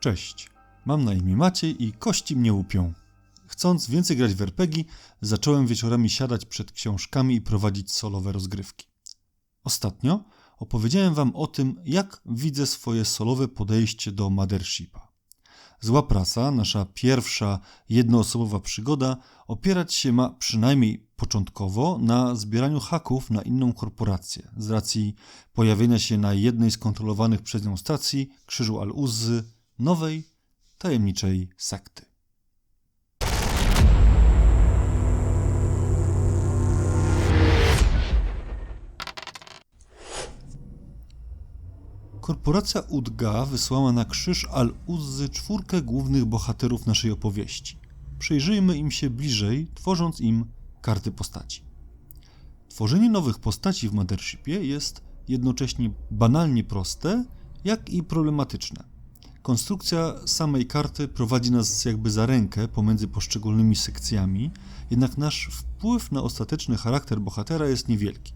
Cześć, mam na imię Maciej i kości mnie łupią. Chcąc więcej grać w RPG, zacząłem wieczorami siadać przed książkami i prowadzić solowe rozgrywki. Ostatnio opowiedziałem wam o tym, jak widzę swoje solowe podejście do Mothershipa. Zła prasa, nasza pierwsza jednoosobowa przygoda, opierać się ma przynajmniej początkowo na zbieraniu haków na inną korporację z racji pojawienia się na jednej z kontrolowanych przez nią stacji Krzyżu Al-Uzzy nowej, tajemniczej sekty. Korporacja Udga wysłała na krzyż Al-Uzzy czwórkę głównych bohaterów naszej opowieści. Przyjrzyjmy im się bliżej, tworząc im karty postaci. Tworzenie nowych postaci w Mothershipie jest jednocześnie banalnie proste, jak i problematyczne. Konstrukcja samej karty prowadzi nas jakby za rękę pomiędzy poszczególnymi sekcjami, jednak nasz wpływ na ostateczny charakter bohatera jest niewielki.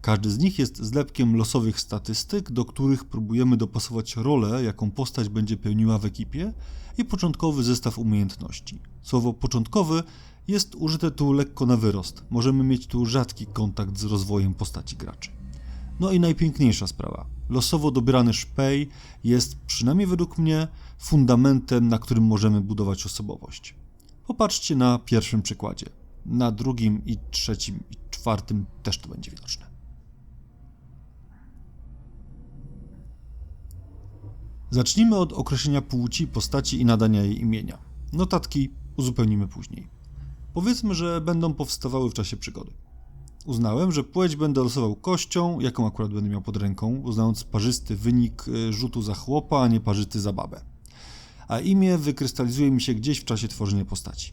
Każdy z nich jest zlepkiem losowych statystyk, do których próbujemy dopasować rolę, jaką postać będzie pełniła w ekipie i początkowy zestaw umiejętności. Słowo początkowy jest użyte tu lekko na wyrost. Możemy mieć tu rzadki kontakt z rozwojem postaci graczy. No i najpiękniejsza sprawa. Losowo dobierany szpej jest, przynajmniej według mnie, fundamentem, na którym możemy budować osobowość. Popatrzcie na pierwszym przykładzie. Na drugim i trzecim i czwartym też to będzie widoczne. Zacznijmy od określenia płci postaci i nadania jej imienia. Notatki uzupełnimy później. Powiedzmy, że będą powstawały w czasie przygody. Uznałem, że płeć będę losował kością, jaką akurat będę miał pod ręką, uznając parzysty wynik y, rzutu za chłopa, a nie parzysty za babę. A imię wykrystalizuje mi się gdzieś w czasie tworzenia postaci.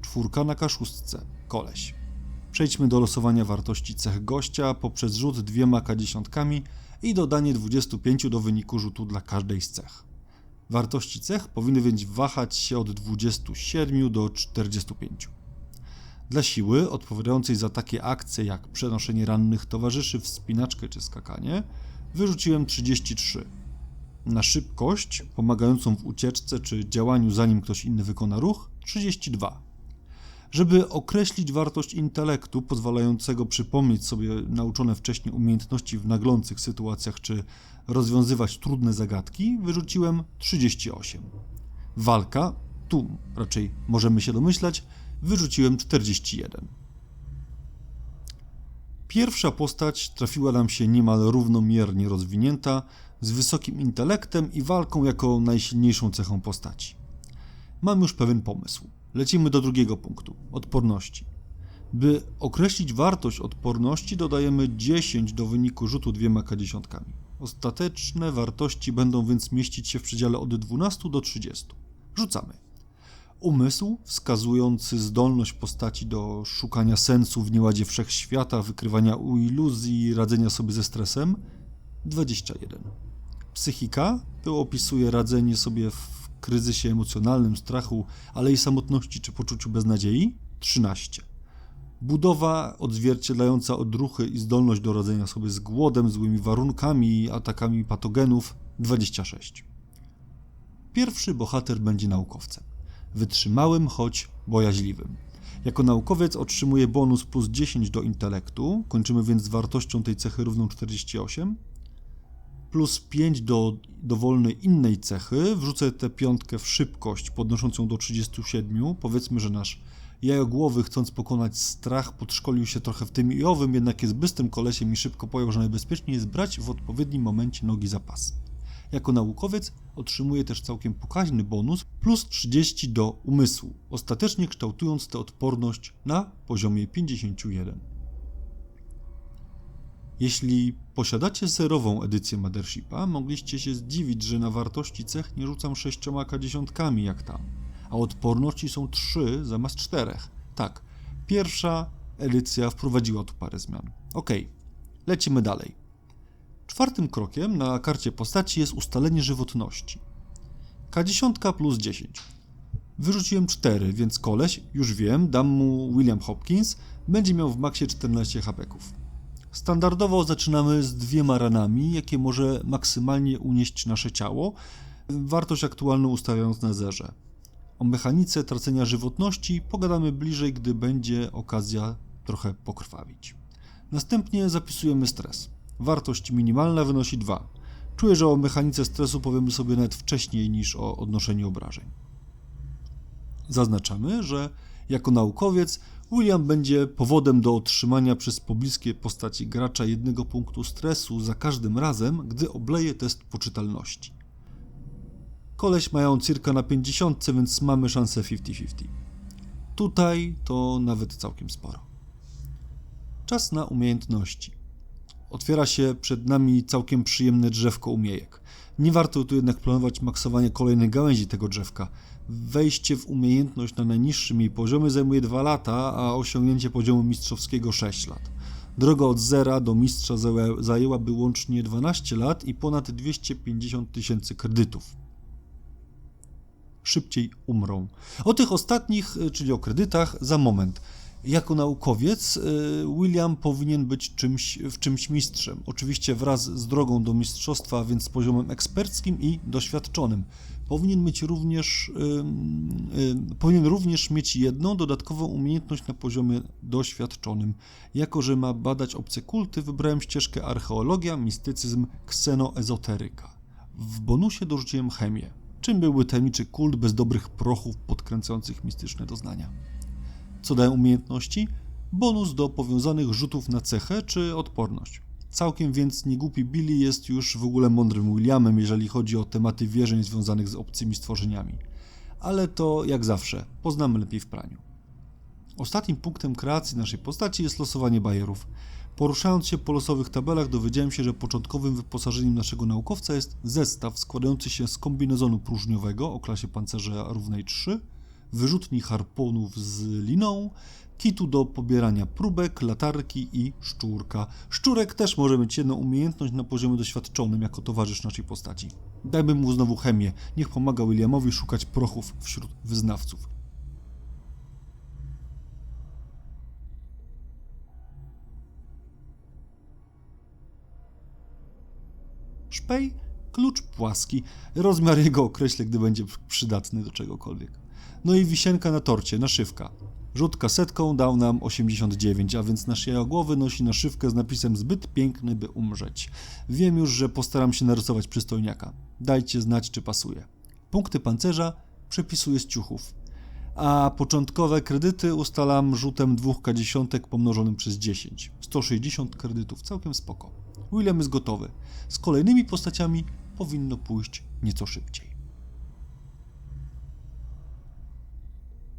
Czwórka na kaszustce. Koleś. Przejdźmy do losowania wartości cech gościa poprzez rzut dwiema k10 i dodanie 25 do wyniku rzutu dla każdej z cech. Wartości cech powinny więc wahać się od 27 do 45. Dla siły, odpowiadającej za takie akcje jak przenoszenie rannych towarzyszy, wspinaczkę czy skakanie, wyrzuciłem 33. Na szybkość, pomagającą w ucieczce czy działaniu zanim ktoś inny wykona ruch, 32. Żeby określić wartość intelektu pozwalającego przypomnieć sobie nauczone wcześniej umiejętności w naglących sytuacjach czy rozwiązywać trudne zagadki, wyrzuciłem 38. Walka, tu raczej możemy się domyślać, wyrzuciłem 41. Pierwsza postać trafiła nam się niemal równomiernie rozwinięta, z wysokim intelektem i walką jako najsilniejszą cechą postaci. Mam już pewien pomysł. Lecimy do drugiego punktu odporności. By określić wartość odporności, dodajemy 10 do wyniku rzutu dwiema k10. Ostateczne wartości będą więc mieścić się w przedziale od 12 do 30. Rzucamy. Umysł, wskazujący zdolność postaci do szukania sensu w nieładzie wszechświata, wykrywania iluzji, radzenia sobie ze stresem 21. Psychika to opisuje radzenie sobie w kryzysie emocjonalnym, strachu, ale i samotności czy poczuciu beznadziei 13. Budowa odzwierciedlająca odruchy i zdolność do radzenia sobie z głodem, złymi warunkami atakami patogenów 26. Pierwszy bohater będzie naukowcem wytrzymałym, choć bojaźliwym. Jako naukowiec otrzymuje bonus plus 10 do intelektu, kończymy więc z wartością tej cechy równą 48, plus 5 do dowolnej innej cechy, wrzucę tę piątkę w szybkość podnoszącą do 37, powiedzmy, że nasz jajogłowy chcąc pokonać strach podszkolił się trochę w tym i owym, jednak jest bystrym kolesiem i szybko pojął, że najbezpieczniej jest brać w odpowiednim momencie nogi za pas. Jako naukowiec otrzymuje też całkiem pokaźny bonus plus 30 do umysłu, ostatecznie kształtując tę odporność na poziomie 51. Jeśli posiadacie zerową edycję Mothershipa, mogliście się zdziwić, że na wartości cech nie rzucam 6 dziesiątkami jak tam, a odporności są 3 zamiast 4. Tak, pierwsza edycja wprowadziła tu parę zmian. Ok, lecimy dalej. Czwartym krokiem na karcie postaci jest ustalenie żywotności. K10 plus 10. Wyrzuciłem 4, więc koleś, już wiem, dam mu William Hopkins, będzie miał w maksie 14 hapeków. Standardowo zaczynamy z dwiema ranami, jakie może maksymalnie unieść nasze ciało, Wartość aktualną ustawiając na zerze. O mechanice tracenia żywotności pogadamy bliżej, gdy będzie okazja trochę pokrwawić. Następnie zapisujemy stres. Wartość minimalna wynosi 2. Czuję, że o mechanice stresu powiemy sobie nawet wcześniej niż o odnoszeniu obrażeń. Zaznaczamy, że jako naukowiec William będzie powodem do otrzymania przez pobliskie postaci gracza jednego punktu stresu za każdym razem, gdy obleje test poczytalności. Koleś mają cirka na 50, więc mamy szansę 50-50. Tutaj to nawet całkiem sporo. Czas na umiejętności. Otwiera się przed nami całkiem przyjemne drzewko umiejek. Nie warto tu jednak planować maksowanie kolejnej gałęzi tego drzewka. Wejście w umiejętność na najniższym jej poziomie zajmuje 2 lata, a osiągnięcie poziomu mistrzowskiego 6 lat. Droga od zera do mistrza zajęłaby łącznie 12 lat i ponad 250 tysięcy kredytów. Szybciej umrą. O tych ostatnich, czyli o kredytach, za moment. Jako naukowiec y, William powinien być czymś, w czymś mistrzem. Oczywiście wraz z drogą do mistrzostwa, więc z poziomem eksperckim i doświadczonym. Powinien mieć również, yy, powinien również mieć jedną dodatkową umiejętność na poziomie doświadczonym. Jako, że ma badać obce kulty, wybrałem ścieżkę archeologia, mistycyzm, ksenoezoteryka. W bonusie dorzuciłem chemię. Czym byłby tajemniczy kult bez dobrych prochów podkręcających mistyczne doznania? Co dają umiejętności? Bonus do powiązanych rzutów na cechę czy odporność. Całkiem więc niegłupi Billy jest już w ogóle mądrym Williamem, jeżeli chodzi o tematy wierzeń związanych z obcymi stworzeniami. Ale to, jak zawsze, poznamy lepiej w praniu. Ostatnim punktem kreacji naszej postaci jest losowanie bajerów. Poruszając się po losowych tabelach dowiedziałem się, że początkowym wyposażeniem naszego naukowca jest zestaw składający się z kombinezonu próżniowego o klasie pancerza równej 3, wyrzutni harpunów z liną, kitu do pobierania próbek, latarki i szczurka. Szczurek też może mieć jedną umiejętność na poziomie doświadczonym jako towarzysz naszej postaci. Dajmy mu znowu chemię, niech pomaga Williamowi szukać prochów wśród wyznawców. Szpej, klucz płaski. Rozmiar jego określę, gdy będzie przydatny do czegokolwiek. No i wisienka na torcie, naszywka. Rzut kasetką dał nam 89, a więc nasz głowy nosi naszywkę z napisem zbyt piękny, by umrzeć. Wiem już, że postaram się narysować przystojniaka. Dajcie znać, czy pasuje. Punkty pancerza przepisuję z ciuchów, a początkowe kredyty ustalam rzutem dwóch k pomnożonym przez 10. 160 kredytów, całkiem spoko. William jest gotowy. Z kolejnymi postaciami powinno pójść nieco szybciej.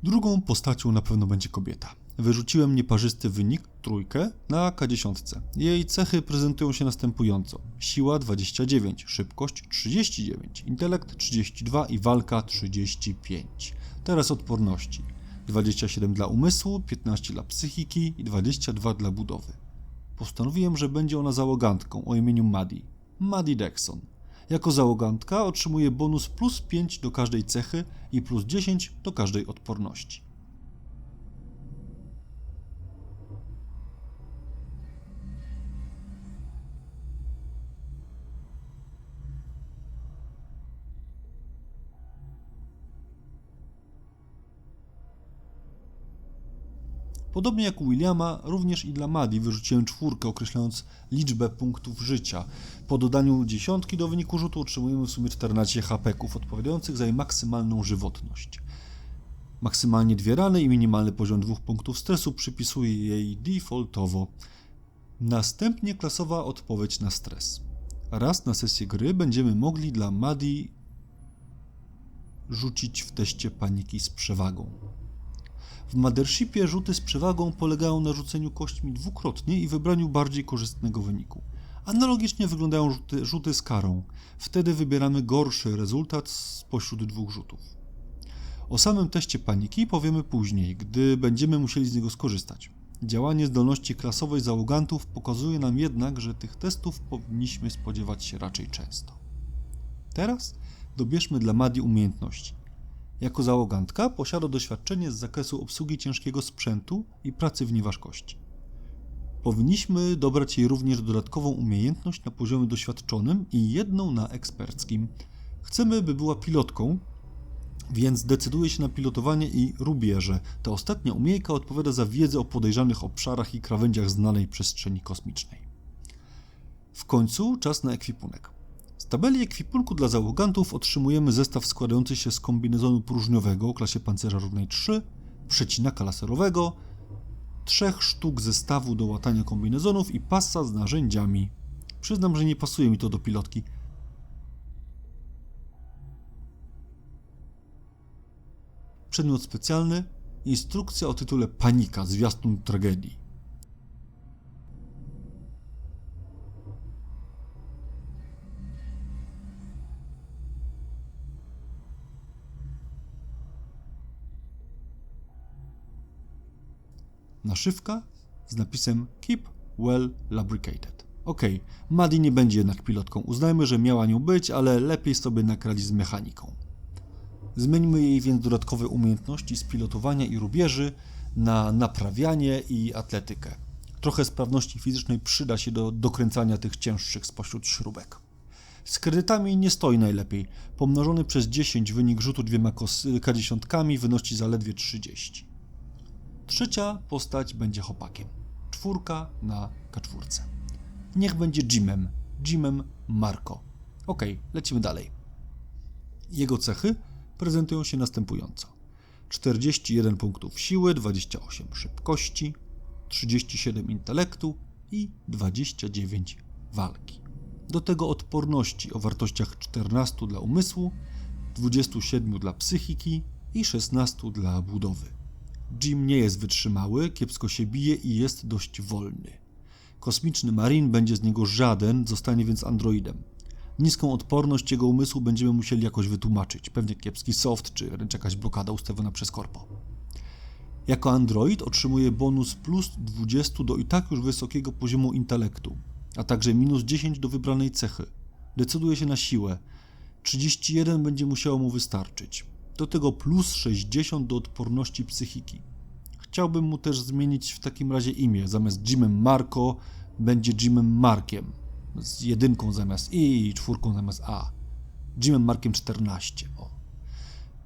Drugą postacią na pewno będzie kobieta. Wyrzuciłem nieparzysty wynik, trójkę, na K10. Jej cechy prezentują się następująco. Siła 29, szybkość 39, intelekt 32 i walka 35. Teraz odporności. 27 dla umysłu, 15 dla psychiki i 22 dla budowy. Postanowiłem, że będzie ona załogantką o imieniu Maddie. Maddie Dexon. Jako załogantka otrzymuje bonus plus 5 do każdej cechy i plus 10 do każdej odporności. Podobnie jak u Williama, również i dla Maddie wyrzuciłem czwórkę, określając liczbę punktów życia. Po dodaniu dziesiątki do wyniku rzutu otrzymujemy w sumie 14 HP-ków, odpowiadających za jej maksymalną żywotność. Maksymalnie dwie rany i minimalny poziom dwóch punktów stresu przypisuje jej defaultowo. Następnie klasowa odpowiedź na stres. Raz na sesję gry będziemy mogli dla Maddie rzucić w teście paniki z przewagą. W Mothershipie rzuty z przewagą polegają na rzuceniu kośćmi dwukrotnie i wybraniu bardziej korzystnego wyniku. Analogicznie wyglądają rzuty, rzuty z karą. Wtedy wybieramy gorszy rezultat spośród dwóch rzutów. O samym teście paniki powiemy później, gdy będziemy musieli z niego skorzystać. Działanie zdolności klasowej załogantów pokazuje nam jednak, że tych testów powinniśmy spodziewać się raczej często. Teraz dobierzmy dla Madi umiejętności. Jako załogantka posiada doświadczenie z zakresu obsługi ciężkiego sprzętu i pracy w nieważkości. Powinniśmy dobrać jej również dodatkową umiejętność na poziomie doświadczonym i jedną na eksperckim. Chcemy, by była pilotką, więc decyduje się na pilotowanie i rubieże. Ta ostatnia umiejka odpowiada za wiedzę o podejrzanych obszarach i krawędziach znanej przestrzeni kosmicznej. W końcu czas na ekwipunek. Z tabeli ekwipunku dla załogantów otrzymujemy zestaw składający się z kombinezonu próżniowego o klasie pancerza równej 3, przecinaka laserowego, trzech sztuk zestawu do łatania kombinezonów i pasa z narzędziami. Przyznam, że nie pasuje mi to do pilotki. Przedmiot specjalny instrukcja o tytule Panika, zwiastun tragedii. Naszywka z napisem Keep Well Lubricated. Ok, Maddie nie będzie jednak pilotką. Uznajmy, że miała nią być, ale lepiej sobie nakradzi z mechaniką. Zmieńmy jej więc dodatkowe umiejętności z pilotowania i rubieży na naprawianie i atletykę. Trochę sprawności fizycznej przyda się do dokręcania tych cięższych spośród śrubek. Z kredytami nie stoi najlepiej. Pomnożony przez 10 wynik rzutu dwiema K10 wynosi zaledwie 30. Trzecia postać będzie chłopakiem. Czwórka na K4. Niech będzie Jimem. Jimem Marco. Ok, lecimy dalej. Jego cechy prezentują się następująco: 41 punktów siły, 28 szybkości, 37 intelektu i 29 walki. Do tego odporności o wartościach 14 dla umysłu, 27 dla psychiki i 16 dla budowy. Jim nie jest wytrzymały, kiepsko się bije i jest dość wolny. Kosmiczny Marine będzie z niego żaden, zostanie więc androidem. Niską odporność jego umysłu będziemy musieli jakoś wytłumaczyć, pewnie kiepski soft, czy wręcz jakaś blokada ustawiona przez korpo. Jako android otrzymuje bonus plus 20 do i tak już wysokiego poziomu intelektu, a także minus 10 do wybranej cechy. Decyduje się na siłę. 31 będzie musiało mu wystarczyć. Do tego plus 60 do odporności psychiki. Chciałbym mu też zmienić w takim razie imię. Zamiast Jimem Marco będzie Jimem Markiem. Z jedynką zamiast I i czwórką zamiast A. Jimem Markiem 14. O.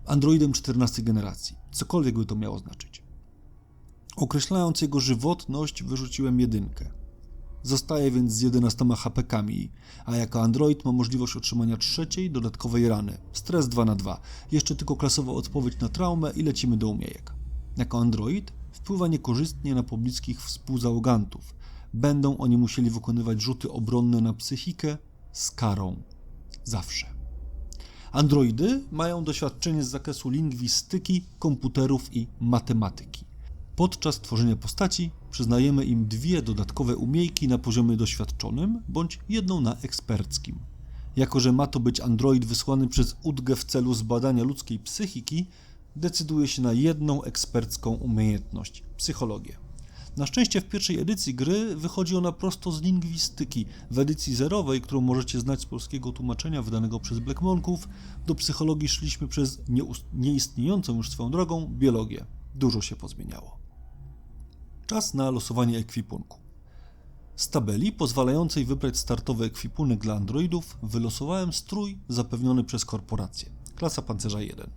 Androidem 14 generacji. Cokolwiek by to miało znaczyć. Określając jego żywotność, wyrzuciłem jedynkę. Zostaje więc z 11 HPkami, a jako Android ma możliwość otrzymania trzeciej dodatkowej rany. Stres 2 na 2. Jeszcze tylko klasowa odpowiedź na traumę i lecimy do umiejek. Jako Android wpływa niekorzystnie na pobliskich współzałogantów. Będą oni musieli wykonywać rzuty obronne na psychikę z karą. Zawsze. Androidy mają doświadczenie z zakresu lingwistyki, komputerów i matematyki. Podczas tworzenia postaci przyznajemy im dwie dodatkowe umiejki na poziomie doświadczonym bądź jedną na eksperckim. Jako, że ma to być android wysłany przez UDGę w celu zbadania ludzkiej psychiki, decyduje się na jedną ekspercką umiejętność psychologię. Na szczęście w pierwszej edycji gry wychodzi ona prosto z lingwistyki. W edycji zerowej, którą możecie znać z polskiego tłumaczenia wydanego przez Black Monków, do psychologii szliśmy przez nieistniejącą już swoją drogą biologię. Dużo się pozmieniało. Czas na losowanie ekwipunku. Z tabeli pozwalającej wybrać startowy ekwipunek dla androidów wylosowałem strój zapewniony przez korporację, klasa pancerza 1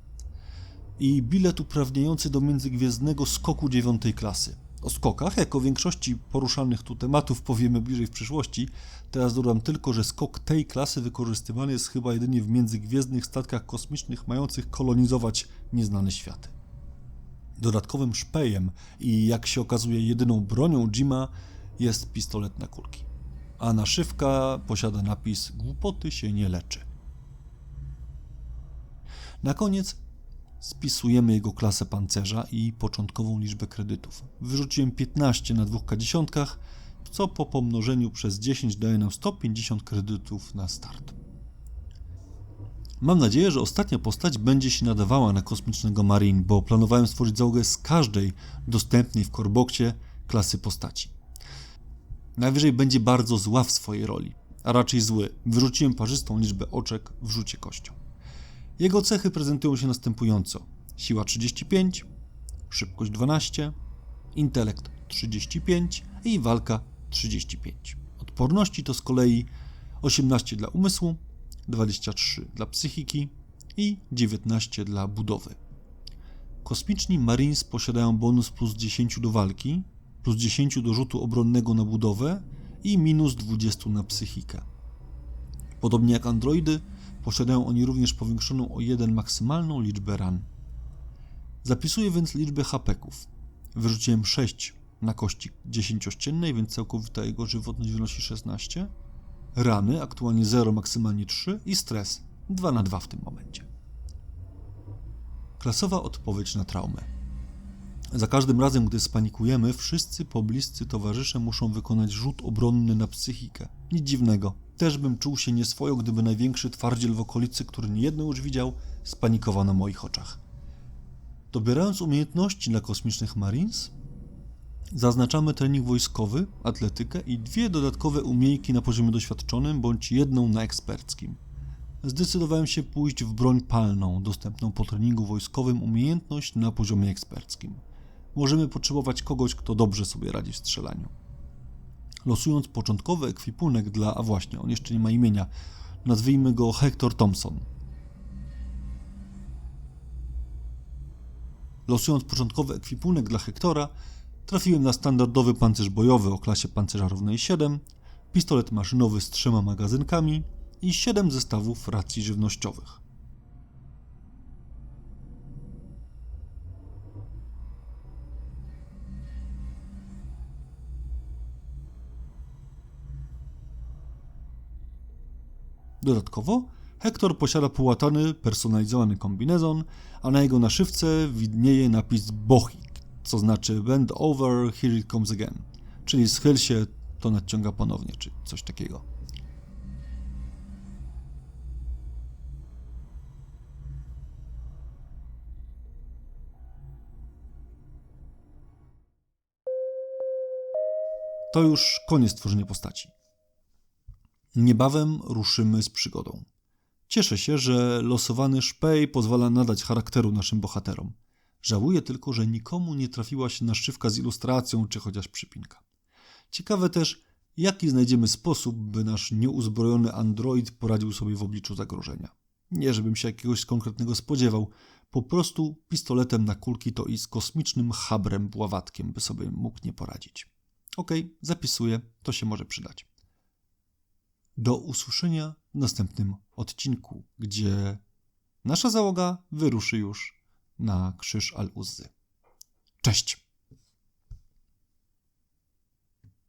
i bilet uprawniający do międzygwiezdnego skoku dziewiątej klasy. O skokach, jak o większości poruszanych tu tematów powiemy bliżej w przyszłości, teraz dodam tylko, że skok tej klasy wykorzystywany jest chyba jedynie w międzygwiezdnych statkach kosmicznych mających kolonizować nieznane światy. Dodatkowym szpejem i jak się okazuje jedyną bronią Jima jest pistolet na kulki. A naszywka posiada napis Głupoty się nie leczy. Na koniec spisujemy jego klasę pancerza i początkową liczbę kredytów. Wyrzuciłem 15 na dwóch dziesiątkach, co po pomnożeniu przez 10 daje nam 150 kredytów na start. Mam nadzieję, że ostatnia postać będzie się nadawała na kosmicznego Marine, bo planowałem stworzyć załogę z każdej dostępnej w Coreboxie klasy postaci. Najwyżej będzie bardzo zła w swojej roli, a raczej zły. Wyrzuciłem parzystą liczbę oczek w rzucie kością. Jego cechy prezentują się następująco: siła 35, szybkość 12, intelekt 35 i walka 35. Odporności to z kolei 18 dla umysłu, 23 dla psychiki i 19 dla budowy. Kosmiczni Marines posiadają bonus plus 10 do walki, plus 10 do rzutu obronnego na budowę i minus 20 na psychikę. Podobnie jak androidy, posiadają oni również powiększoną o 1 maksymalną liczbę ran. Zapisuję więc liczbę hapeków. Wyrzuciłem 6 na kości 10-ściennej, więc całkowita jego żywotność wynosi 16. Rany, aktualnie 0, maksymalnie 3 i stres 2 na 2 w tym momencie. Klasowa odpowiedź na traumę. Za każdym razem, gdy spanikujemy, wszyscy pobliscy towarzysze muszą wykonać rzut obronny na psychikę. Nic dziwnego. Też bym czuł się nieswojo, gdyby największy twardziel w okolicy, który niejedno już widział, spanikował na moich oczach. Dobierając umiejętności dla kosmicznych Marines, zaznaczamy trening wojskowy, atletykę i dwie dodatkowe umiejki na poziomie doświadczonym bądź jedną na eksperckim. Zdecydowałem się pójść w broń palną, dostępną po treningu wojskowym umiejętność na poziomie eksperckim. Możemy potrzebować kogoś, kto dobrze sobie radzi w strzelaniu. Losując początkowy ekwipunek dla, a właśnie, on jeszcze nie ma imienia, nazwijmy go Hector Thompson. Losując początkowy ekwipunek dla Hektora, trafiłem na standardowy pancerz bojowy o klasie pancerza równej 7, pistolet maszynowy z trzema magazynkami i 7 zestawów racji żywnościowych. Dodatkowo Hektor posiada połatany, personalizowany kombinezon, a na jego naszywce widnieje napis Bohik, co znaczy Bend over, here it comes again, czyli schyl się, to nadciąga ponownie, czy coś takiego. To już koniec tworzenia postaci. Niebawem ruszymy z przygodą. Cieszę się, że losowany szpej pozwala nadać charakteru naszym bohaterom. Żałuję tylko, że nikomu nie trafiła się naszywka z ilustracją czy chociaż przypinka. Ciekawe też, jaki znajdziemy sposób, by nasz nieuzbrojony android poradził sobie w obliczu zagrożenia. Nie, żebym się jakiegoś konkretnego spodziewał, po prostu pistoletem na kulki to i z kosmicznym habrem bławatkiem by sobie mógł nie poradzić. Okej, okay, zapisuję, to się może przydać. Do usłyszenia w następnym odcinku, gdzie nasza załoga wyruszy już na krzyż Al-Uzzy. Cześć!